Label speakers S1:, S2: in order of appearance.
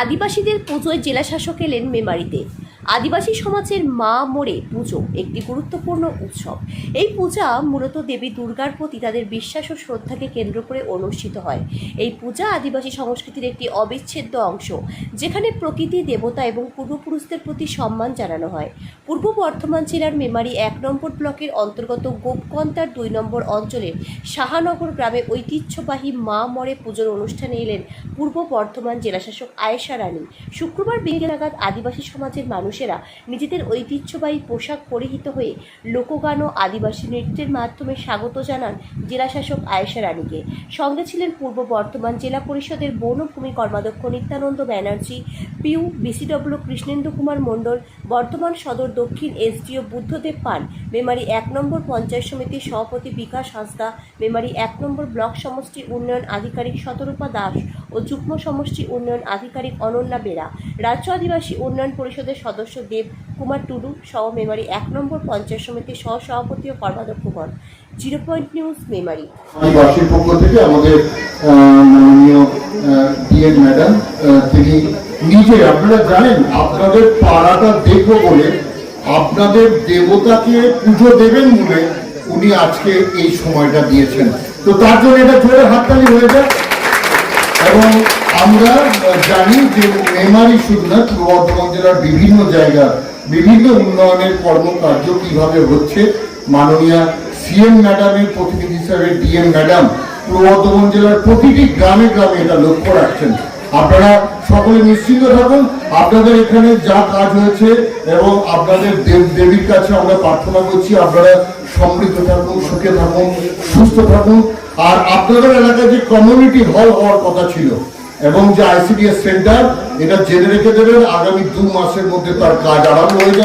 S1: আদিবাসীদের পুজোয় জেলাশাসক এলেন মেমারিতে। আদিবাসী সমাজের মা মোড়ে পুজো একটি গুরুত্বপূর্ণ উৎসব। এই পূজা মূলত দেবী দুর্গার প্রতি তাদের বিশ্বাস ও শ্রদ্ধাকে কেন্দ্র করে অনুষ্ঠিত হয়। এই পূজা আদিবাসী সংস্কৃতির একটি অবিচ্ছেদ্য অংশ, যেখানে প্রকৃতি, দেবতা এবং পূর্বপুরুষদের প্রতি সম্মান জানানো হয়। পূর্ব বর্ধমান জেলার মেমারি এক নম্বর ব্লকের অন্তর্গত গোপকন্তার দুই নম্বর অঞ্চলের সাহানগর গ্রামে ঐতিহ্যবাহী মা মরে পুজোর অনুষ্ঠানে এলেন পূর্ব বর্ধমান জেলাশাসক আয়েশা রানী। শুক্রবার বিকেল নাগাদ আদিবাসী সমাজের মানুষেরা নিজেদের ঐতিহ্যবাহী পোশাক পরিহিত হয়ে লোকগান ও আদিবাসী নৃত্যের মাধ্যমে স্বাগত জানান জেলাশাসক আয়েশা রানীকে। সঙ্গে ছিলেন পূর্ব বর্ধমান জেলা পরিষদের বনভূমি কর্মাধ্যক্ষ নিত্যানন্দ ব্যানার্জি, পিউ বিসিডব্লিউ কৃষ্ণেন্দু কুমার মণ্ডল, বর্ধমান সদর দক্ষিণ এসডিও বুদ্ধদেব পান মেমারি এক নম্বর পঞ্চায়েত সমিতির সভাপতি বিকাশ হাঁসদা, মেমারি এক নম্বর ব্লক সমষ্টি উন্নয়ন আধিকারিক শতরূপা দাস ও যুগ্ম সমষ্টি উন্নয়ন আধিকারিক অনন্যা বেরা। রাজ্য আদিবাসী উন্নয়ন পরিষদের সদস্য দেব কুমার টুডু সহ মেমারি এক নম্বর পঞ্চায়েত সমিতির সহ সভাপতি ও কর্মাধ্যক্ষগণ জিরো পয়েন্ট নিউজ মেমারি।
S2: বাসীর পক্ষ থেকে আমাদের মাননীয় ম্যাডাম তিনি নিজে, আপনারা জানেন, আপনাদের পাড়াটা দেখব বলে আপনাদের দেবতাকে পুজো দেবেন বলে উনি আজকে এই সময়টা দিয়েছেন। তো তার জন্য এটা জোরে হাততালি হয়ে যায়। এবং আমরা জানি যে মেমারি শুধু বর্ধমান জেলার বিভিন্ন জায়গা বিভিন্ন উন্নয়নের কর্মকার্য কীভাবে হচ্ছে, মাননীয় সিএম ম্যাডামের প্রতিনিধি হিসাবে ডিএম ম্যাডাম পূর্ব বর্ধমান জেলার প্রতিটি গ্রামে গ্রামে এটা লক্ষ্য রাখছেন। আপনারা সকলে নিশ্চিন্ত থাকুন, আপনাদের এখানে যা কাজ হয়েছে এবং আপনাদের দেব দেবীর কাছে আমরা প্রার্থনা করছি, আপনারা সমৃদ্ধ থাকুন, সুখে থাকুন, সুস্থ থাকুন। আর আপনাদের এলাকায় যে কমিউনিটি হল হওয়ার কথা ছিল এবং যে আইসিডিএস সেন্টার এটা জেনে রেখে দেবেন, আগামী দু মাসের মধ্যে তার কাজ আরম্ভ হয়ে যাবে।